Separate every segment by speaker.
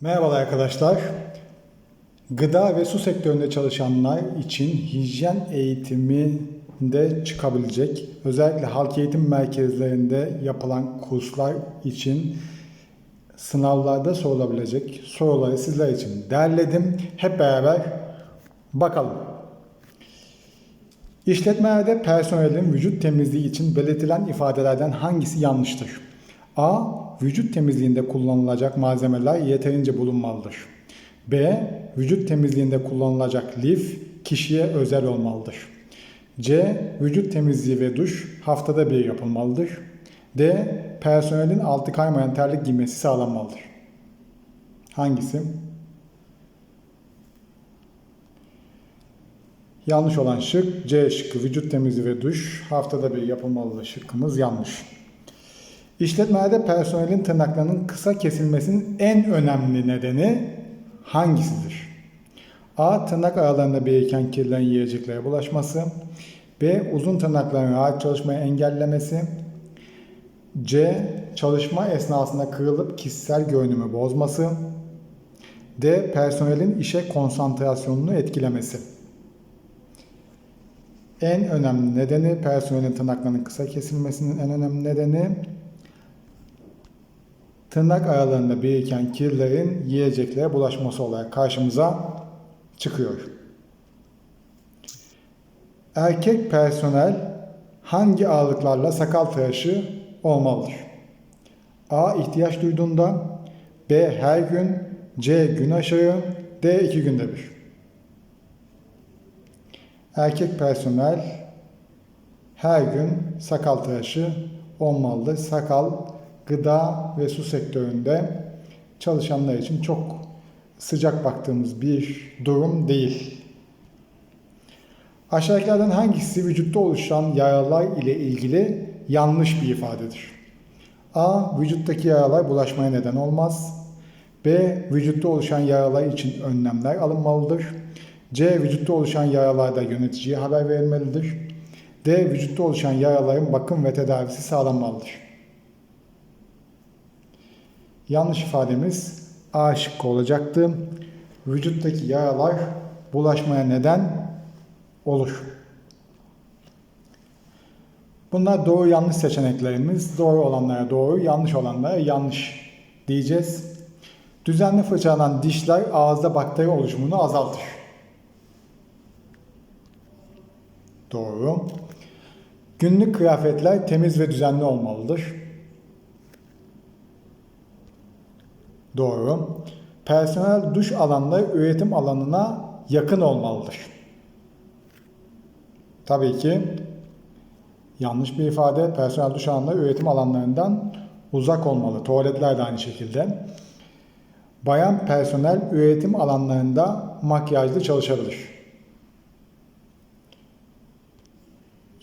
Speaker 1: Merhabalar arkadaşlar. Gıda ve su sektöründe çalışanlar için hijyen eğitiminde çıkabilecek, özellikle halk eğitim merkezlerinde yapılan kurslar için sınavlarda sorulabilecek soruları sizler için derledim. Hep beraber bakalım. İşletmelerde personelin vücut temizliği için belirtilen ifadelerden hangisi yanlıştır? A. Vücut temizliğinde kullanılacak malzemeler yeterince bulunmalıdır. B. Vücut temizliğinde kullanılacak lif kişiye özel olmalıdır. C. Vücut temizliği ve duş haftada bir yapılmalıdır. D. Personelin altı kaymayan terlik giymesi sağlanmalıdır. Hangisi? Yanlış olan şık C şıkkı vücut temizliği ve duş haftada bir yapılmalı şıkkımız yanlış. İşletmelerde personelin tırnaklarının kısa kesilmesinin en önemli nedeni hangisidir? A. Tırnak aralarında biriken kirlerin yiyeceklere bulaşması. B. Uzun tırnakların rahat çalışmayı engellemesi. C. Çalışma esnasında kırılıp kişisel görünümü bozması. D. Personelin işe konsantrasyonunu etkilemesi. En önemli nedeni personelin tırnaklarının kısa kesilmesinin en önemli nedeni tırnak aralarında biriken kirlerin yiyeceklere bulaşması olarak karşımıza çıkıyor. Erkek personel hangi ağırlıklarla sakal tıraşı olmalıdır? A. ihtiyaç duyduğunda B. Her gün C. Gün aşırı D. iki günde bir. Erkek personel her gün sakal tıraşı olmalıdır. Sakal gıda ve su sektöründe çalışanlar için çok sıcak baktığımız bir durum değil. Aşağıdakilerden hangisi vücutta oluşan yaralar ile ilgili yanlış bir ifadedir? A. Vücuttaki yaralar bulaşmaya neden olmaz. B. Vücutta oluşan yaralar için önlemler alınmalıdır. C. Vücutta oluşan yaralarda yöneticiye haber verilmelidir. D. Vücutta oluşan yaraların bakım ve tedavisi sağlanmalıdır. Yanlış ifademiz A şıkkı olacaktı. Vücuttaki yaralar bulaşmaya neden olur. Bunlar doğru yanlış seçeneklerimiz. Doğru olanlara doğru, yanlış olanlara yanlış diyeceğiz. Düzenli fırçalanan dişler ağızda bakteri oluşumunu azaltır. Doğru. Günlük kıyafetler temiz ve düzenli olmalıdır. Doğru. Personel duş alanları üretim alanına yakın olmalıdır. Tabii ki yanlış bir ifade. Personel duş alanları üretim alanlarından uzak olmalı. Tuvaletler de aynı şekilde. Bayan personel üretim alanlarında makyajlı çalışabilir.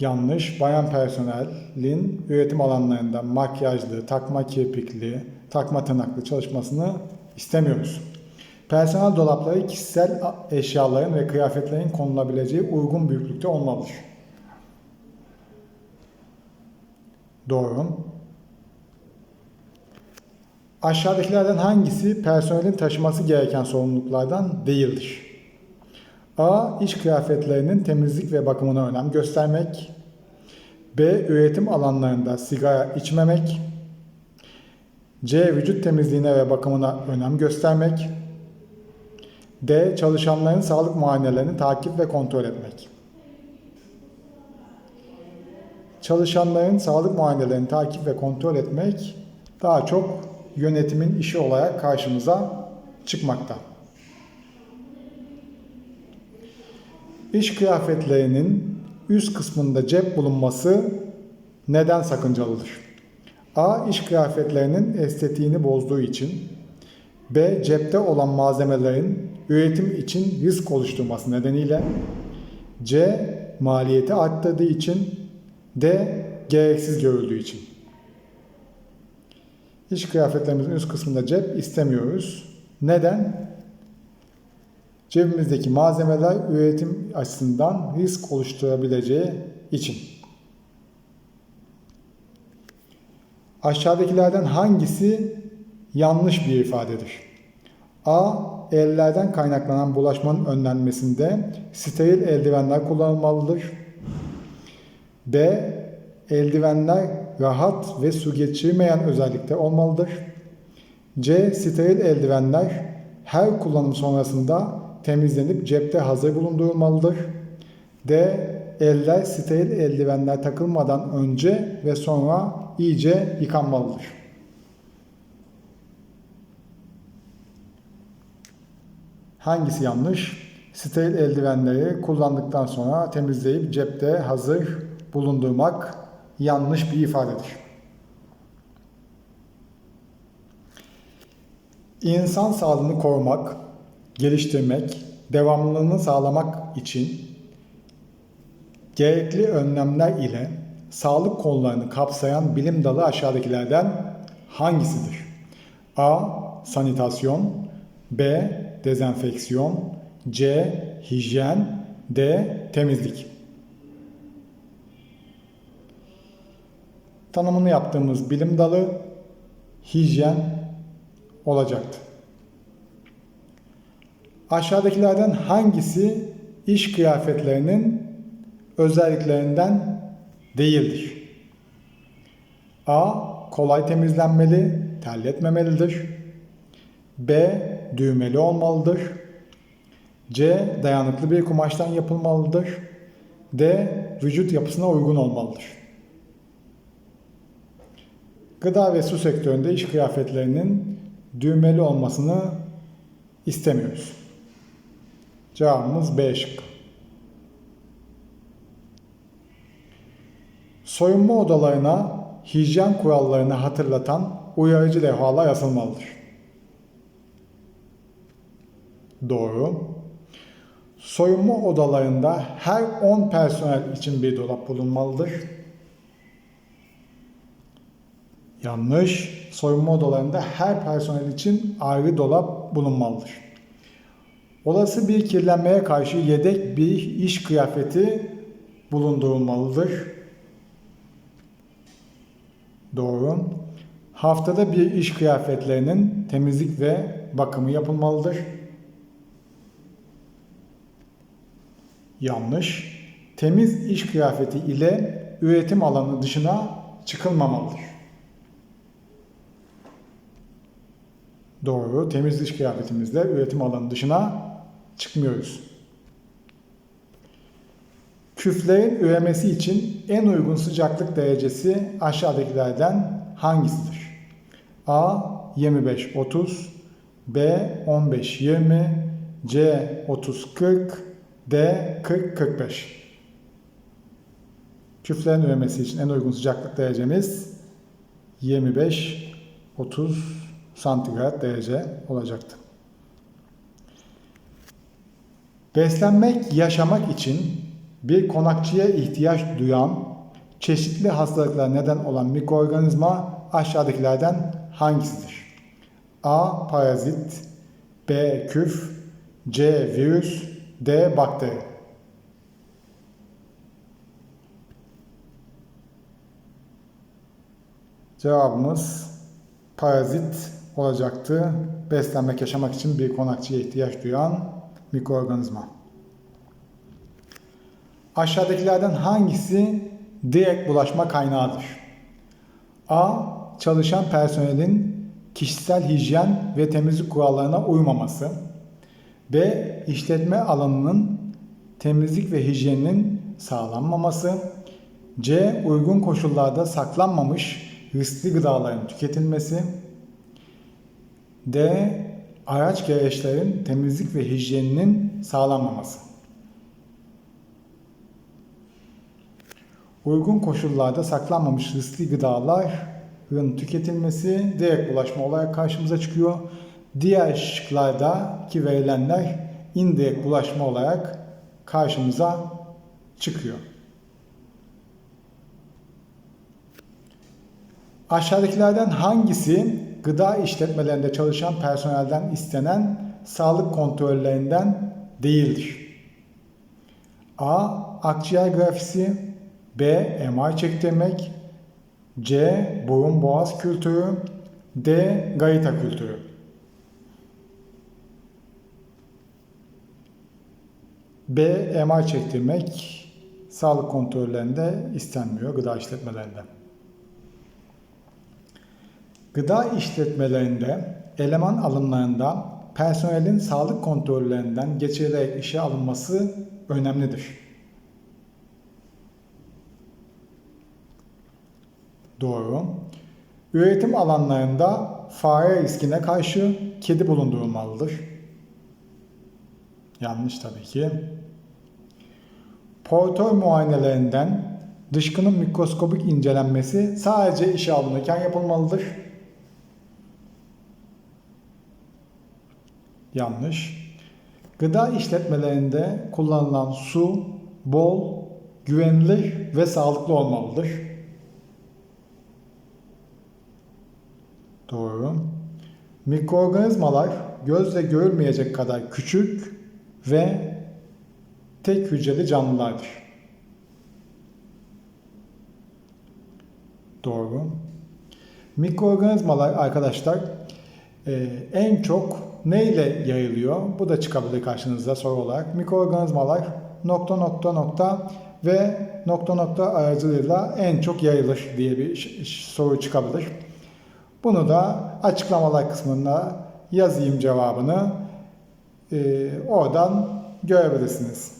Speaker 1: Yanlış. Bayan personelin üretim alanlarında makyajlı, takma kirpikli, takma tırnaklı çalışmasını istemiyoruz. Personel dolapları kişisel eşyaların ve kıyafetlerin konulabileceği uygun büyüklükte olmalıdır. Doğru. Aşağıdakilerden hangisi personelin taşıması gereken sorumluluklardan değildir? A. İş kıyafetlerinin temizlik ve bakımına önem göstermek. B. Üretim alanlarında sigara içmemek. C. Vücut temizliğine ve bakımına önem göstermek. D. Çalışanların sağlık muayenelerini takip ve kontrol etmek. Çalışanların sağlık muayenelerini takip ve kontrol etmek daha çok yönetimin işi olarak karşımıza çıkmakta. İş kıyafetlerinin üst kısmında cep bulunması neden sakıncalıdır? A. İş kıyafetlerinin estetiğini bozduğu için. B. Cepte olan malzemelerin üretim için risk oluşturması nedeniyle. C. Maliyeti arttırdığı için. D. Gereksiz görüldüğü için. İş kıyafetlerimizin üst kısmında cep istemiyoruz. Neden? Cebimizdeki malzemeler üretim açısından risk oluşturabileceği için. Aşağıdakilerden hangisi yanlış bir ifadedir? A. Ellerden kaynaklanan bulaşmanın önlenmesinde steril eldivenler kullanılmalıdır. B. Eldivenler rahat ve su geçirmeyen özellikte olmalıdır. C. Steril eldivenler her kullanım sonrasında temizlenip cepte hazır bulundurulmalıdır. D. Eller steril eldivenler takılmadan önce ve sonra iyice yıkanmalıdır. Hangisi yanlış? Steril eldivenleri kullandıktan sonra temizleyip cepte hazır bulundurmak yanlış bir ifadedir. İnsan sağlığını korumak, geliştirmek, devamlılığını sağlamak için gerekli önlemler ile sağlık konularını kapsayan bilim dalı aşağıdakilerden hangisidir? A. Sanitasyon B. Dezenfeksiyon C. Hijyen D. Temizlik Tanımını yaptığımız bilim dalı hijyen olacaktı. Aşağıdakilerden hangisi iş kıyafetlerinin özelliklerinden değildir? A. Kolay temizlenmeli, terletmemelidir. B. Düğmeli olmalıdır. C. Dayanıklı bir kumaştan yapılmalıdır. D. Vücut yapısına uygun olmalıdır. Gıda ve su sektöründe iş kıyafetlerinin düğmeli olmasını istemiyoruz. Cevabımız B şıkkı. Soyunma odalarına hijyen kurallarını hatırlatan uyarıcı levhalar asılmalıdır. Doğru. Soyunma odalarında her 10 personel için bir dolap bulunmalıdır. Yanlış. Soyunma odalarında her personel için ayrı dolap bulunmalıdır. Olası bir kirlenmeye karşı yedek bir iş kıyafeti bulundurulmalıdır. Doğru. Haftada bir iş kıyafetlerinin temizlik ve bakımı yapılmalıdır. Yanlış. Temiz iş kıyafeti ile üretim alanı dışına çıkılmamalıdır. Doğru. Temiz iş kıyafetimizle üretim alanı dışına çıkmıyoruz. Küflerin üremesi için en uygun sıcaklık derecesi aşağıdakilerden hangisidir? A 25-30, B 15-20, C 30-40, D 40-45. Küflerin üremesi için en uygun sıcaklık derecemiz 25-30 santigrat derece olacaktı. Beslenmek, yaşamak için bir konakçıya ihtiyaç duyan çeşitli hastalıklara neden olan mikroorganizma aşağıdakilerden hangisidir? A. Parazit B. Küf C. Virüs D. Bakteri Cevabımız parazit olacaktı. Beslenmek, yaşamak için bir konakçıya ihtiyaç duyan mikroorganizma. Aşağıdakilerden hangisi direkt bulaşma kaynağıdır? A. Çalışan personelin kişisel hijyen ve temizlik kurallarına uymaması. B. İşletme alanının temizlik ve hijyeninin sağlanmaması. C. Uygun koşullarda saklanmamış riskli gıdaların tüketilmesi. D. Araç gereçlerin temizlik ve hijyeninin sağlanmaması. Uygun koşullarda saklanmamış riskli gıdaların tüketilmesi direkt bulaşma olarak karşımıza çıkıyor. Diğer şıklardaki verilenler indirekt bulaşma olarak karşımıza çıkıyor. Aşağıdakilerden hangisi gıda işletmelerinde çalışan personelden istenen sağlık kontrollerinden değildir. A. Akciğer grafisi B. MR çektirmek C. Burun boğaz kültürü D. Gayita kültürü B. MR çektirmek sağlık kontrollerinde istenmiyor gıda işletmelerinde. Gıda işletmelerinde eleman alımlarında personelin sağlık kontrollerinden geçirilerek işe alınması önemlidir. Doğru. Üretim alanlarında fare riskine karşı kedi bulundurulmalıdır. Yanlış tabii ki. Portör muayenelerinden dışkının mikroskobik incelenmesi sadece işe alınırken yapılmalıdır. Yanlış. Gıda işletmelerinde kullanılan su bol, güvenilir ve sağlıklı olmalıdır. Doğru. Mikroorganizmalar gözle görülmeyecek kadar küçük ve tek hücreli canlılardır. Doğru. Mikroorganizmalar arkadaşlar e, en çok neyle yayılıyor? Bu da çıkabilir karşınıza soru olarak. Mikroorganizmalar nokta nokta nokta ve nokta nokta aracılığıyla en çok yayılır diye bir soru çıkabilir. Bunu da açıklamalar kısmında yazayım cevabını. Ee, oradan görebilirsiniz.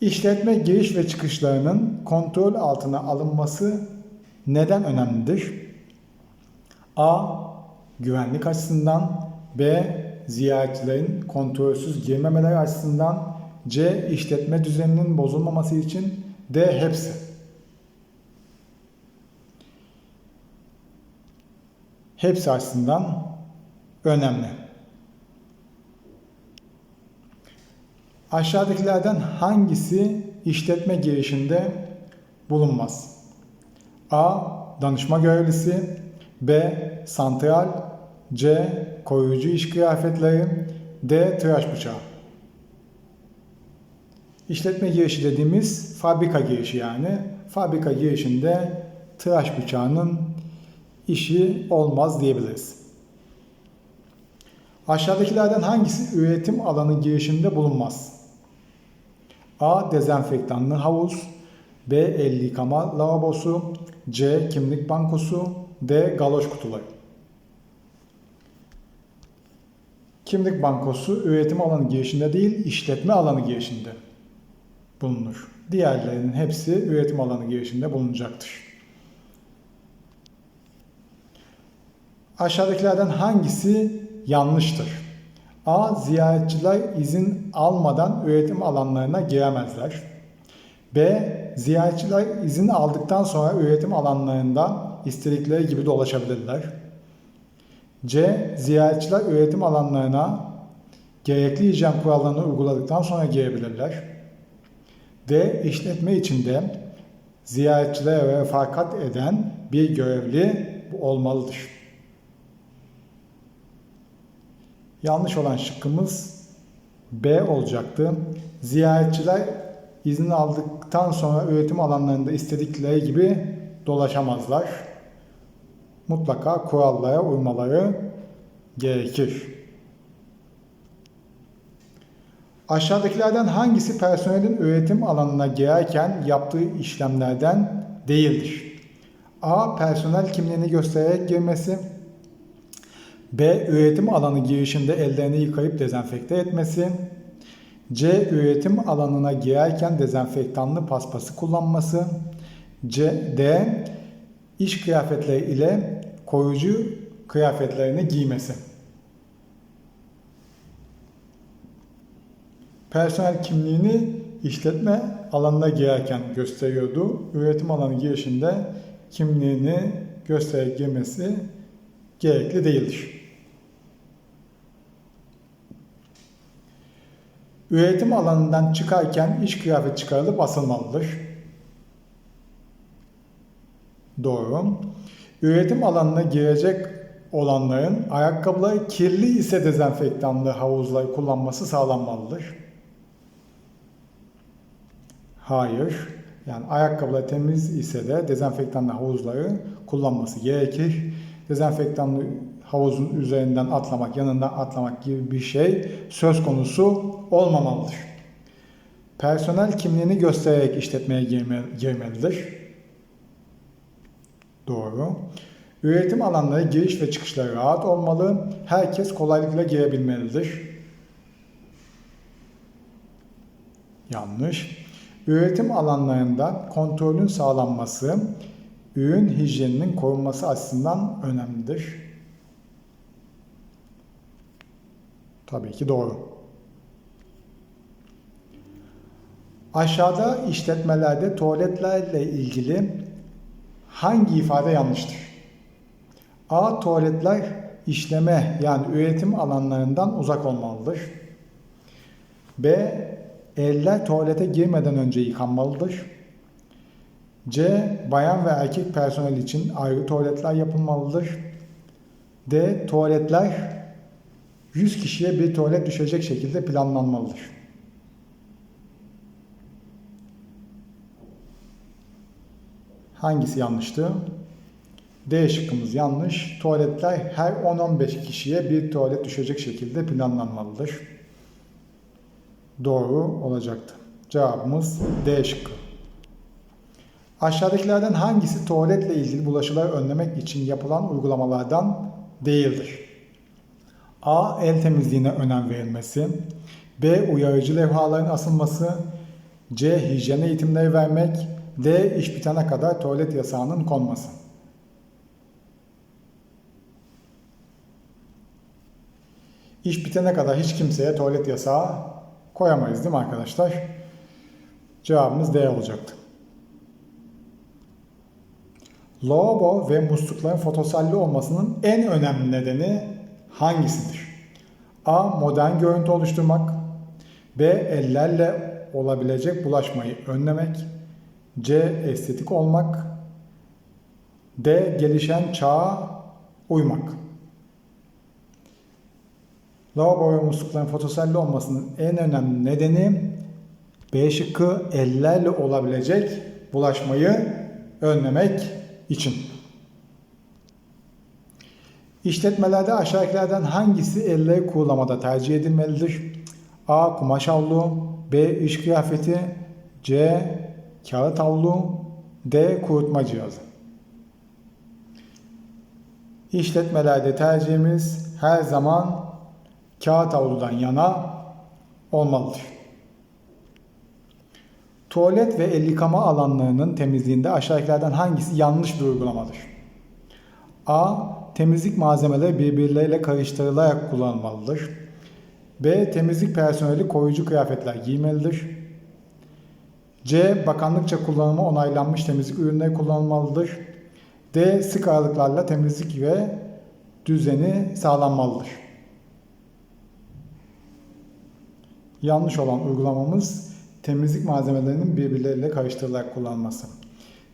Speaker 1: İşletme giriş ve çıkışlarının kontrol altına alınması neden önemlidir? A. Güvenlik açısından B. Ziyaretçilerin kontrolsüz girmemeleri açısından C. işletme düzeninin bozulmaması için D. Hepsi. Hepsi açısından önemli. Aşağıdakilerden hangisi işletme girişinde bulunmaz? A. Danışma görevlisi B. Santral C. Koruyucu iş kıyafetleri D. Tıraş bıçağı İşletme girişi dediğimiz fabrika girişi yani. Fabrika girişinde tıraş bıçağının işi olmaz diyebiliriz. Aşağıdakilerden hangisi üretim alanı girişinde bulunmaz? A. Dezenfektanlı havuz B. El yıkama lavabosu C. Kimlik bankosu D. Galoş kutuları Kimlik bankosu üretim alanı girişinde değil, işletme alanı girişinde bulunur. Diğerlerinin hepsi üretim alanı girişinde bulunacaktır. Aşağıdakilerden hangisi yanlıştır? A. Ziyaretçiler izin almadan üretim alanlarına giremezler. B. Ziyaretçiler izin aldıktan sonra üretim alanlarında istedikleri gibi dolaşabilirler. C. Ziyaretçiler üretim alanlarına gerekli hijyen kurallarını uyguladıktan sonra girebilirler. D. işletme içinde ziyaretçilere refakat eden bir görevli olmalıdır. Yanlış olan şıkkımız B olacaktı. Ziyaretçiler izin aldıktan sonra üretim alanlarında istedikleri gibi dolaşamazlar. Mutlaka kurallara uymaları gerekir. Aşağıdakilerden hangisi personelin üretim alanına girerken yaptığı işlemlerden değildir? A. Personel kimliğini göstererek girmesi. B. Üretim alanı girişinde ellerini yıkayıp dezenfekte etmesi. C. Üretim alanına girerken dezenfektanlı paspası kullanması. C. D. İş kıyafetleri ile koruyucu kıyafetlerini giymesi. Personel kimliğini işletme alanına girerken gösteriyordu. Üretim alanı girişinde kimliğini göstererek girmesi gerekli değildir. Üretim alanından çıkarken iş kıyafet çıkarılıp asılmalıdır. Doğru. Üretim alanına girecek olanların ayakkabıları kirli ise dezenfektanlı havuzları kullanması sağlanmalıdır. Hayır. Yani ayakkabılar temiz ise de dezenfektanlı havuzları kullanması gerekir. Dezenfektanlı havuzun üzerinden atlamak, yanından atlamak gibi bir şey söz konusu olmamalıdır. Personel kimliğini göstererek işletmeye girme, girmelidir. Doğru. Üretim alanları giriş ve çıkışları rahat olmalı. Herkes kolaylıkla girebilmelidir. Yanlış. Üretim alanlarında kontrolün sağlanması, ürün hijyeninin korunması açısından önemlidir. Tabii ki doğru. Aşağıda işletmelerde tuvaletlerle ilgili hangi ifade yanlıştır? A. Tuvaletler işleme yani üretim alanlarından uzak olmalıdır. B. Eller tuvalete girmeden önce yıkanmalıdır. C. Bayan ve erkek personel için ayrı tuvaletler yapılmalıdır. D. Tuvaletler 100 kişiye bir tuvalet düşecek şekilde planlanmalıdır. Hangisi yanlıştı? D şıkkımız yanlış. Tuvaletler her 10-15 kişiye bir tuvalet düşecek şekilde planlanmalıdır. Doğru olacaktı. Cevabımız D şıkkı. Aşağıdakilerden hangisi tuvaletle ilgili bulaşıları önlemek için yapılan uygulamalardan değildir? A. El temizliğine önem verilmesi. B. Uyarıcı levhaların asılması. C. Hijyen eğitimleri vermek. D. İş bitene kadar tuvalet yasağının konması. İş bitene kadar hiç kimseye tuvalet yasağı koyamayız değil mi arkadaşlar? Cevabımız D olacaktı. Lavabo ve muslukların fotoselli olmasının en önemli nedeni hangisidir? A. Modern görüntü oluşturmak. B. Ellerle olabilecek bulaşmayı önlemek. C. Estetik olmak. D. Gelişen çağa uymak. Lavabo ve muslukların fotoselli olmasının en önemli nedeni B şıkkı ellerle olabilecek bulaşmayı önlemek için. İşletmelerde aşağıdakilerden hangisi elle kurulamada tercih edilmelidir? A. Kumaş havlu B. iş kıyafeti C. Kağıt havlu D. Kurutma cihazı İşletmelerde tercihimiz her zaman kağıt havludan yana olmalıdır. Tuvalet ve el yıkama alanlarının temizliğinde aşağıdakilerden hangisi yanlış bir uygulamadır? A. Temizlik malzemeleri birbirleriyle karıştırılarak kullanılmalıdır. B. Temizlik personeli koruyucu kıyafetler giymelidir. C. Bakanlıkça kullanımı onaylanmış temizlik ürünleri kullanılmalıdır. D. Sık aralıklarla temizlik ve düzeni sağlanmalıdır. Yanlış olan uygulamamız temizlik malzemelerinin birbirleriyle karıştırılarak kullanılması.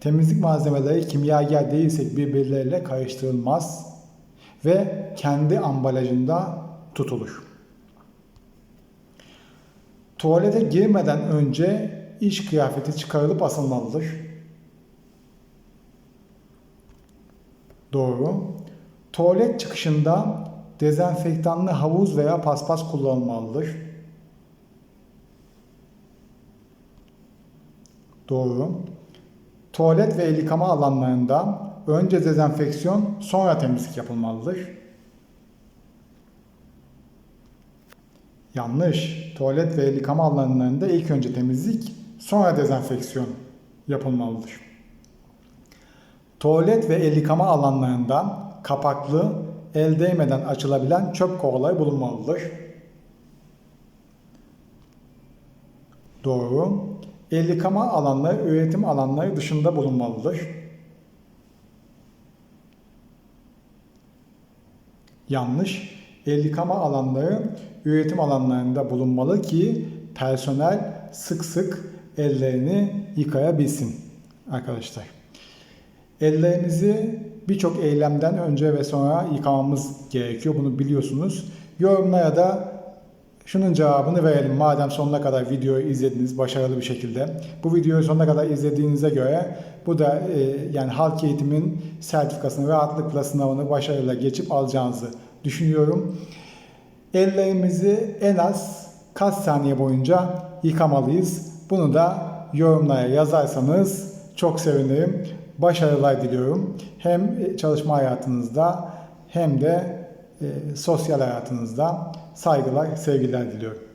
Speaker 1: Temizlik malzemeleri kimyager değilsek birbirleriyle karıştırılmaz ve kendi ambalajında tutulur. Tuvalete girmeden önce iş kıyafeti çıkarılıp asılmalıdır. Doğru. Tuvalet çıkışında dezenfektanlı havuz veya paspas kullanılmalıdır. Doğru. Tuvalet ve el yıkama alanlarında önce dezenfeksiyon sonra temizlik yapılmalıdır. Yanlış. Tuvalet ve el yıkama alanlarında ilk önce temizlik sonra dezenfeksiyon yapılmalıdır. Tuvalet ve el yıkama alanlarında kapaklı, el değmeden açılabilen çöp kovaları bulunmalıdır. Doğru. El yıkama alanları üretim alanları dışında bulunmalıdır. Yanlış. El yıkama alanları üretim alanlarında bulunmalı ki personel sık sık ellerini yıkayabilsin arkadaşlar. Ellerimizi birçok eylemden önce ve sonra yıkamamız gerekiyor. Bunu biliyorsunuz. Yorumlara da Şunun cevabını verelim. Madem sonuna kadar videoyu izlediniz başarılı bir şekilde. Bu videoyu sonuna kadar izlediğinize göre bu da e, yani halk eğitimin sertifikasını rahatlıkla sınavını başarıyla geçip alacağınızı düşünüyorum. Ellerimizi en az kaç saniye boyunca yıkamalıyız? Bunu da yorumlara yazarsanız çok sevinirim. Başarılar diliyorum. Hem çalışma hayatınızda hem de e, sosyal hayatınızda saygılar, sevgiler diliyorum.